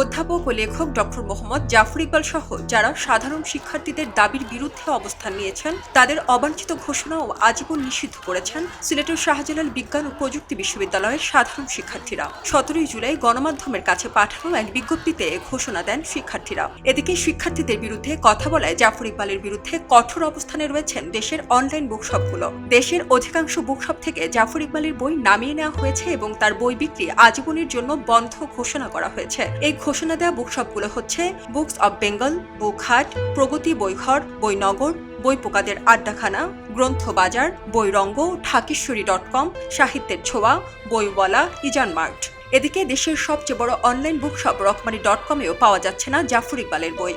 অধ্যাপক ও লেখক ডক্টর মোহাম্মদ জাফর ইকবাল সহ যারা সাধারণ শিক্ষার্থীদের দাবির বিরুদ্ধে অবস্থান নিয়েছেন, তাদের অবাঞ্ছিত ঘোষণা ও আজীবন নিষিদ্ধ করেছেন সিলেটের শাহজালাল বিজ্ঞান ও প্রযুক্তি বিশ্ববিদ্যালয়ের সাধারণ শিক্ষার্থীরা। সতেরোই জুলাই গণমাধ্যমের কাছে পাঠানো এক বিজ্ঞপ্তিতে ঘোষণা দেন শিক্ষার্থীরা। এদিকে শিক্ষার্থীদের বিরুদ্ধে কথা বলায় জাফর ইকবালের বিরুদ্ধে কঠোর অবস্থানে রয়েছেন দেশের অনলাইন বুকশপগুলো। দেশের অধিকাংশ বুকশপ থেকে জাফর ইকবালের বই নামিয়ে নেওয়া হয়েছে এবং তার বই বিক্রি আজীবনের জন্য বন্ধ ঘোষণা করা হয়েছে। এই ঘোষণা দেওয়া বুকশপগুলো হচ্ছে বুকস অব বেঙ্গল বুকহাট প্রগতি বইঘর বইনগর বই পোকাদের আড্ডাখানা গ্রন্থবাজার বইরঙ্গ ঢাকেশ্বরী ডট কম সাহিত্যের ছোঁয়া বইওয়ালা ইজান মার্ট এদিকে দেশের সবচেয়ে বড় অনলাইন বুকশপ রকমারি ডট কমেও পাওয়া যাচ্ছে না জাফর ইকবালের বই।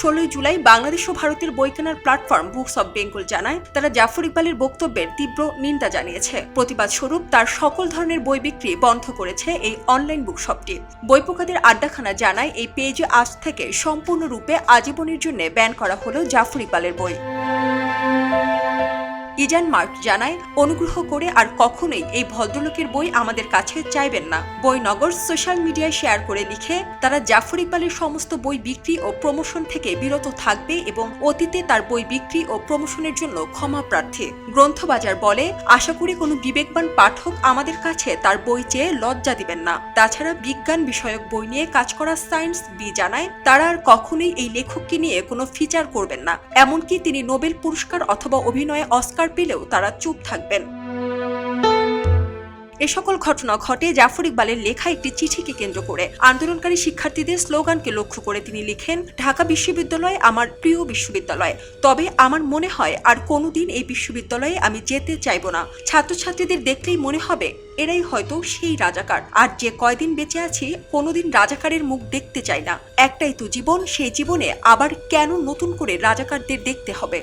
ষোলোই জুলাই বাংলাদেশ ও ভারতের বই কেনার প্ল্যাটফর্ম বুকস অব বেঙ্গল জানায়, তারা জাফর ইকবালের বক্তব্যের তীব্র নিন্দা জানিয়েছে। প্রতিবাদ স্বরূপ তার সকল ধরনের বই বিক্রি বন্ধ করেছে এই অনলাইন বুকশপটি বই পোকাদের আড্ডাখানা জানায়, এই পেজে আজ থেকে সম্পূর্ণরূপে আজীবনের জন্য ব্যান করা হলো জাফর ইকবালের বই। ইজান মার্ক জানায়, অনুগ্রহ করে আর কখনোই এই ভদ্রলোকের বই আমাদের কাছে চাইবেন না। বইনগর সোশ্যাল মিডিয়ায় শেয়ার করে লিখে, তারা জাফর ইকবালের সমস্ত বই বিক্রি ও প্রমোশন থেকে বিরত থাকবে এবং অতীতে তার বই বিক্রি ও প্রমোশনের জন্য ক্ষমা প্রার্থী। গ্রন্থবাজার বলে, আশা করি কোনো বিবেকবান পাঠক আমাদের কাছে তার বই চেয়ে লজ্জা দিবেন না। তাছাড়া বিজ্ঞান বিষয়ক বই নিয়ে কাজ করা সায়েন্স বি জানায়, তারা আর কখনোই এই লেখককে নিয়ে কোনো ফিচার করবেন না। এমনকি তিনি নোবেল পুরস্কার অথবা অভিনয়ে অস্কার পেলেও তারা চুপ থাকবেন। এ সকল ঘটনা ঘটে জাফর ইকবালের লেখা একটি চিঠিকে কেন্দ্র করে। আন্দোলনকারী শিক্ষার্থীদের স্লোগানকে লক্ষ্য করে তিনি লিখেন, ঢাকা বিশ্ববিদ্যালয় আমার প্রিয় বিশ্ববিদ্যালয়। তবে আমার মনে হয় আর কোনোদিন এই বিশ্ববিদ্যালয়ে আমি যেতে চাইব না। ছাত্রছাত্রীদের দেখলেই মনে হবে এরাই হয়তো সেই রাজাকার। আর যে কয়দিন বেঁচে আছি, কোনোদিন রাজাকারের মুখ দেখতে চাই না। একটাই তো জীবন, সেই জীবনে আবার কেন নতুন করে রাজাকারদের দেখতে হবে?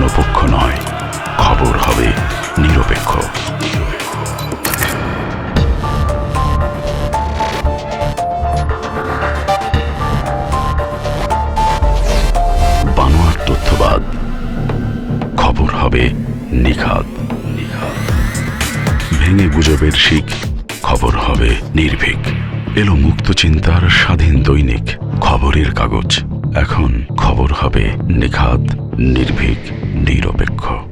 কোনো পক্ষ নয়। খবর হবে নিরপেক্ষ। তথ্যবাদ। খবর হবে নিখাত ভেঙে গুজবের শিখ, খবর হবে নির্ভীক। এলো মুক্ত চিন্তার স্বাধীন দৈনিক, খবরের কাগজ। এখন খবর হবে নিখাত নির্ভীক নিরপেক্ষ।